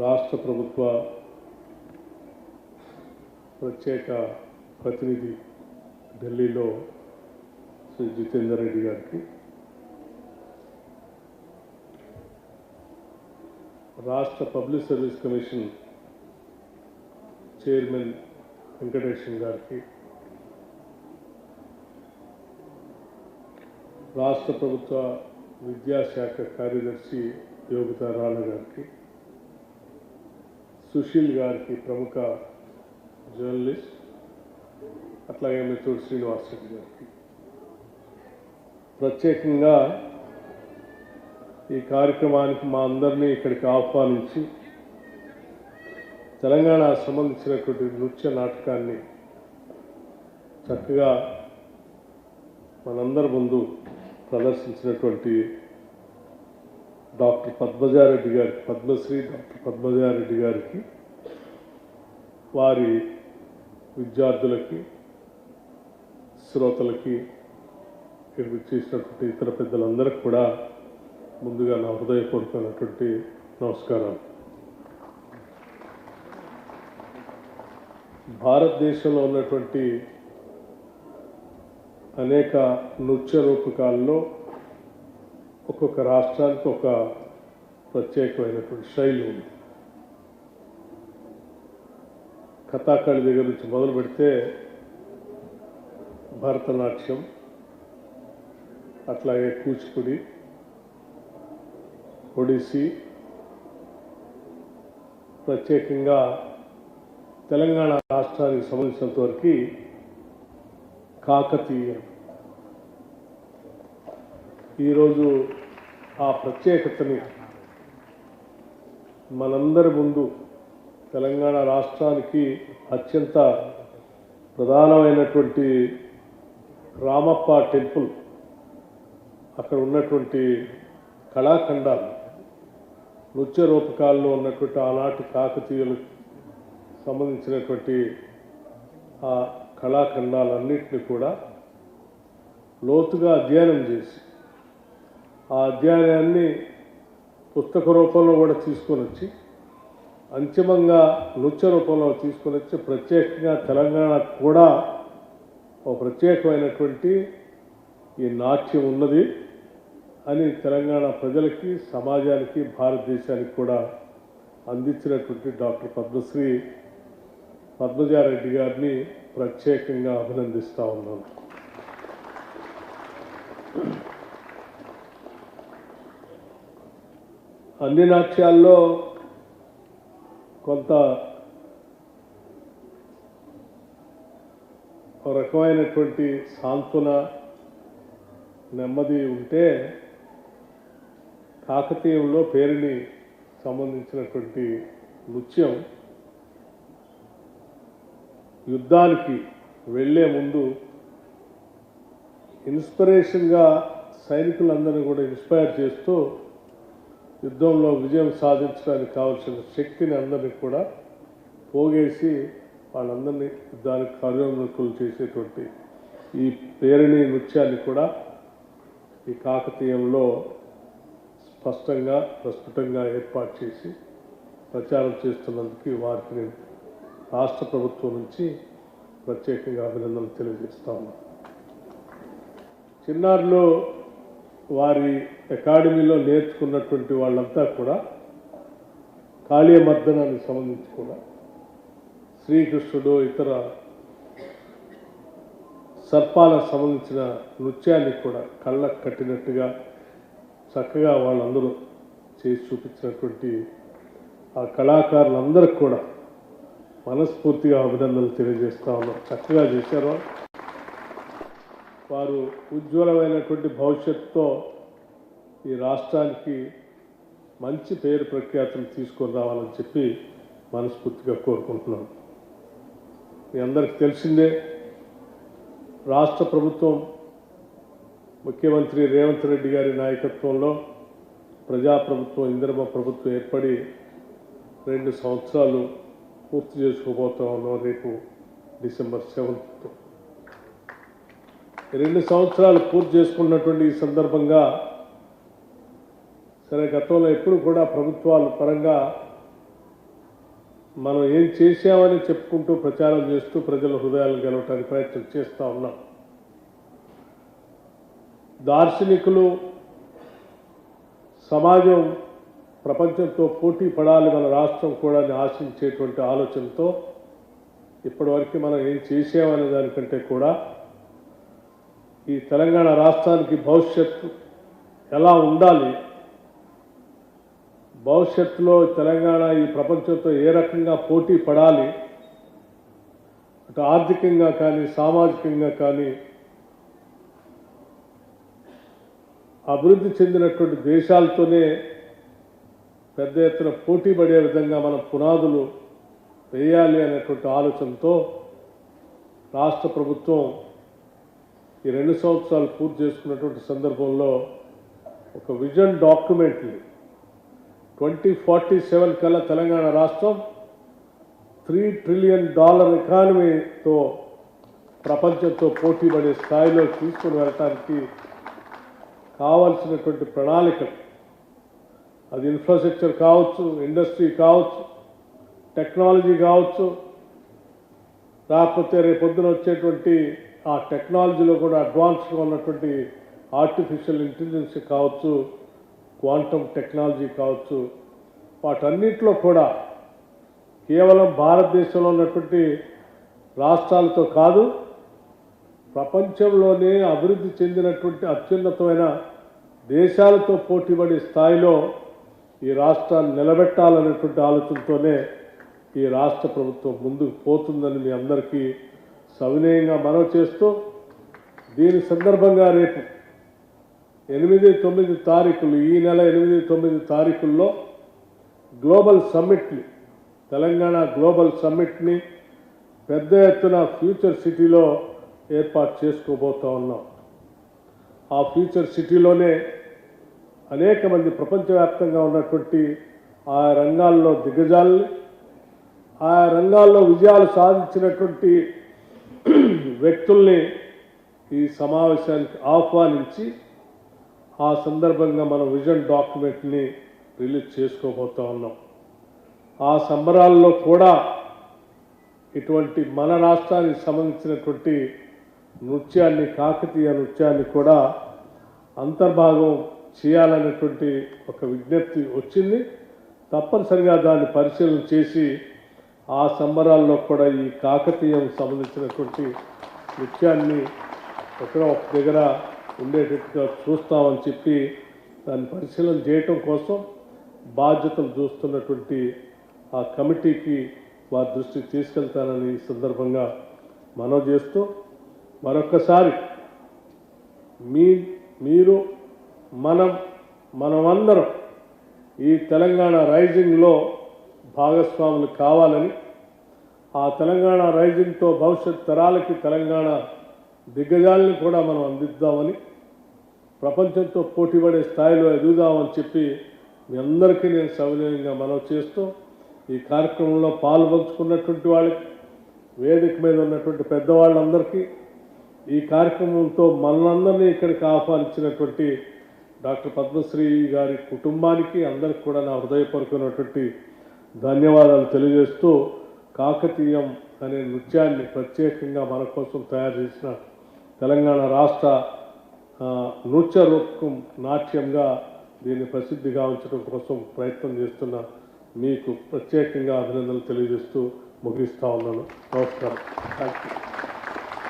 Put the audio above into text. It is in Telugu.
రాష్ట్ర ప్రభుత్వ ప్రత్యేక ప్రతినిధి ఢిల్లీలో శ్రీ జితేందర్ రెడ్డి గారికి. రాష్ట్ర public service commission chairman Venkateshwara గారికి. రాష్ట్ర ప్రభుత్వ విద్యాశాఖ కార్యదర్శి యోగితా రాణ గారికి. సుశీల్ గారికి ప్రముఖ జర్నలిస్ట్ అట్లాగే మిత్రుడు శ్రీనివాస్ రెడ్డి గారికి. ప్రత్యేకంగా ఈ కార్యక్రమానికి మా అందరినీ ఇక్కడికి ఆహ్వానించి తెలంగాణ సంబంధించినటువంటి నృత్య నాటకాన్ని చక్కగా మనందరి ముందు ప్రదర్శించినటువంటి డాక్టర్ పద్మజారెడ్డి గారికి పద్మశ్రీ డాక్టర్ పద్మజారెడ్డి గారికి వారి విద్యార్థులకి శ్రోతలకి ఇక్కడికి చేసినటువంటి ఇతర పెద్దలందరికీ కూడా ముందుగా నా హృదయపూర్వకమైనటువంటి నమస్కారాలు. భారతదేశంలో ఉన్నటువంటి అనేక నృత్య రూపకాల్లో ఒక్కొక్క రాష్ట్రానికి ఒక ప్రత్యేకమైనటువంటి శైలి ఉంది. కథాకళి దగ్గర నుంచి మొదలు పెడితే భరతనాట్యం అట్లాగే కూచిపూడి ఒడిస్సీ ప్రత్యేకంగా తెలంగాణ రాష్ట్రానికి సంబంధించినంత వరకు కాకతీయం. ఈరోజు ఆ ప్రత్యేకతని మనందరి ముందు తెలంగాణ రాష్ట్రానికి అత్యంత ప్రధానమైనటువంటి రామప్ప టెంపుల్ అక్కడ ఉన్నటువంటి కళాఖండాలు నృత్య రూపకాల్లో ఉన్నటువంటి ఆనాటి కాకతీయులకు సంబంధించినటువంటి ఆ కళాఖండాలన్నింటినీ కూడా లోతుగా అధ్యయనం చేసి ఆ అధ్యయనాన్ని పుస్తక రూపంలో కూడా తీసుకొని వచ్చి అంతిమంగా నృత్య రూపంలో తీసుకొని వచ్చి ప్రత్యేకంగా తెలంగాణ కూడా ఒక ప్రత్యేకమైనటువంటి ఈ నాట్యం ఉన్నది అని తెలంగాణ ప్రజలకి సమాజానికి భారతదేశానికి కూడా అందించినటువంటి డాక్టర్ పద్మశ్రీ పద్మజారెడ్డి గారిని ప్రత్యేకంగా అభినందిస్తూ ఉన్నాను. అన్ని నాట్యాల్లో కొంత ఒక రకమైనటువంటి సాంత్వన నెమ్మది ఉంటే కాకతీయంలో పేరుని సంబంధించినటువంటి నృత్యం యుద్ధానికి వెళ్ళే ముందు ఇన్స్పిరేషన్గా సైనికులందరినీ కూడా ఇన్స్పైర్ చేస్తూ యుద్ధంలో విజయం సాధించడానికి కావాల్సిన శక్తిని అందరినీ కూడా పోగేసి వాళ్ళందరినీ యుద్ధానికి కార్యోన్ముఖులు చేసేటువంటి ఈ పేరిణి నృత్యాన్ని కూడా ఈ కాకతీయంలో స్పష్టంగా ప్రస్ఫుటంగా ఏర్పాటు చేసి ప్రచారం చేస్తున్నందుకు వారికి నేను రాష్ట్ర ప్రభుత్వం నుంచి ప్రత్యేకంగా అభినందనలు తెలియజేస్తా ఉన్నాను చిన్నారులో వారి అకాడమీలో నేర్చుకున్నటువంటి వాళ్ళంతా కూడా కాళీయమర్దనానికి సంబంధించి కూడా శ్రీకృష్ణుడు ఇతర సర్పాలకు సంబంధించిన నృత్యాన్ని కూడా కళ్ళకు కట్టినట్టుగా చక్కగా వాళ్ళందరూ చేసి చూపించినటువంటి ఆ కళాకారులందరికి కూడా మనస్ఫూర్తిగా అభినందనలు తెలియజేస్తా ఉన్నాం. చక్కగా చేశారు. వారు ఉజ్వలమైనటువంటి భవిష్యత్తుతో ఈ రాష్ట్రానికి మంచి పేరు ప్రఖ్యాతులు తీసుకొని రావాలని చెప్పి మనస్ఫూర్తిగా కోరుకుంటున్నాను. మీ అందరికి తెలిసిందే రాష్ట్ర ప్రభుత్వం ముఖ్యమంత్రి రేవంత్ రెడ్డి గారి నాయకత్వంలో ప్రజాప్రభుత్వం ఇందిరమ్మ ప్రభుత్వం ఏర్పడి రెండు సంవత్సరాలు పూర్తి చేసుకోబోతా ఉన్నాం రేపు డిసెంబర్ సెవెంత్. రెండు సంవత్సరాలు పూర్తి చేసుకున్నటువంటి ఈ సందర్భంగా సరే గతంలో ఎప్పుడు కూడా ప్రభుత్వాల పరంగా మనం ఏం చేశామని చెప్పుకుంటూ ప్రచారం చేస్తూ ప్రజల హృదయాలను గెలవటానికి ప్రయత్నం చేస్తూ ఉన్నాం. దార్శనికులు సమాజం ప్రపంచంతో పోటీ పడాలి మన రాష్ట్రం కూడా అని ఆశించేటువంటి ఆలోచనతో ఇప్పటివరకు మనం ఏం చేసామనే దానికంటే కూడా ఈ తెలంగాణ రాష్ట్రానికి భవిష్యత్తు ఎలా ఉండాలి భవిష్యత్తులో తెలంగాణ ఈ ప్రపంచంతో ఏ రకంగా పోటీ పడాలి అటు ఆర్థికంగా కానీ సామాజికంగా కానీ అభివృద్ధి చెందినటువంటి దేశాలతోనే పెద్ద ఎత్తున పోటీ పడే విధంగా మనం పునాదులు వేయాలి అనేటువంటి ఆలోచనతో రాష్ట్ర ప్రభుత్వం ఈ రెండు సంవత్సరాలు పూర్తి చేసుకున్నటువంటి సందర్భంలో ఒక విజన్ డాక్యుమెంట్ని ట్వంటీ ఫార్టీ సెవెన్ కల్లా తెలంగాణ రాష్ట్రం త్రీ ట్రిలియన్ డాలర్ ఎకానమీతో ప్రపంచంతో పోటీ పడే స్థాయిలో తీసుకుని వెళ్ళటానికి కావాల్సినటువంటి ప్రణాళికలు. అది ఇన్ఫ్రాస్ట్రక్చర్ కావచ్చు ఇండస్ట్రీ కావచ్చు టెక్నాలజీ కావచ్చు. లేకపోతే రేపొద్దున వచ్చేటువంటి ఆ టెక్నాలజీలో కూడా అడ్వాన్స్గా ఉన్నటువంటి ఆర్టిఫిషియల్ ఇంటెలిజెన్స్ కావచ్చు. క్వాంటమ్ టెక్నాలజీ కావచ్చు వాటన్నిటిలో కూడా కేవలం భారతదేశంలో ఉన్నటువంటి రాష్ట్రాలతో కాదు ప్రపంచంలోనే అభివృద్ధి చెందినటువంటి అత్యున్నతమైన దేశాలతో పోటీపడే స్థాయిలో ఈ రాష్ట్రాన్ని నిలబెట్టాలనేటువంటి ఆలోచనతోనే ఈ రాష్ట్ర ప్రభుత్వం ముందుకు పోతుందని మీ అందరికీ సవినయంగా మనవి చేస్తూ దీని సందర్భంగా రేపు ఎనిమిది తొమ్మిది తారీఖులు ఈ నెల ఎనిమిది తొమ్మిది తారీఖుల్లో గ్లోబల్ సమ్మిట్ని తెలంగాణ గ్లోబల్ సమ్మిట్ని పెద్ద ఎత్తున ఫ్యూచర్ సిటీలో ఏర్పాటు చేసుకోబోతూ ఉన్నాం. ఆ ఫ్యూచర్ సిటీలోనే అనేక మంది ప్రపంచవ్యాప్తంగా ఉన్నటువంటి ఆ రంగాల్లో దిగ్గజాలని ఆ రంగాల్లో విజయాలు సాధించినటువంటి వ్యక్తుల్ని ఈ సమావేశానికి ఆహ్వానించి ఆ సందర్భంగా మనం విజన్ డాక్యుమెంట్ని రిలీజ్ చేసుకోబోతా ఉన్నాం. ఆ సంబరాల్లో కూడా ఇటువంటి మన రాష్ట్రానికి సంబంధించినటువంటి నృత్యాన్ని కాకతీయ నృత్యాన్ని కూడా అంతర్భాగం చేయాలనేటువంటి ఒక విజ్ఞప్తి వచ్చింది. తప్పనిసరిగా దాన్ని పరిశీలన చేసి ఆ సంబరాల్లో కూడా ఈ కాకతీయం సంబంధించినటువంటి నృత్యాన్ని ఎక్కడో ఒక దగ్గర ఉండేటట్టుగా చూస్తామని చెప్పి దాన్ని పరిశీలన చేయటం కోసం బాధ్యతలు చూస్తున్నటువంటి ఆ కమిటీకి వారి దృష్టికి తీసుకెళ్తానని ఈ సందర్భంగా మనవి చేస్తూ మరొకసారి మీ మీరు మనం మనమందరం ఈ తెలంగాణ రైజింగ్లో భాగస్వాములు కావాలని ఆ తెలంగాణ రైజింగ్తో భవిష్యత్ తరాలకి తెలంగాణ దిగ్గజాలను కూడా మనం అందిద్దామని ప్రపంచంతో పోటీపడే స్థాయిలో ఎదుగుదామని చెప్పి మీ అందరికీ నేను సవినయంగా మనవి చేస్తూ ఈ కార్యక్రమంలో పాల్పంచుకున్నటువంటి వాళ్ళకి వేదిక మీద ఉన్నటువంటి పెద్దవాళ్ళందరికీ ఈ కార్యక్రమంతో మనందరినీ ఇక్కడికి ఆహ్వానించినటువంటి డాక్టర్ పద్మశ్రీ గారి కుటుంబానికి అందరికి కూడా నా హృదయపరుకున్నటువంటి ధన్యవాదాలు తెలియజేస్తూ కాకతీయం అనే నృత్యాన్ని ప్రత్యేకంగా మన కోసం తయారు చేసిన తెలంగాణ రాష్ట్ర నృత్య రూపకం నాట్యంగా దీన్ని ప్రసిద్ధిగా ఉంచడం కోసం ప్రయత్నం చేస్తున్న మీకు ప్రత్యేకంగా అభినందనలు తెలియజేస్తూ ముగిస్తా ఉన్నాను. నమస్కారం. Thank you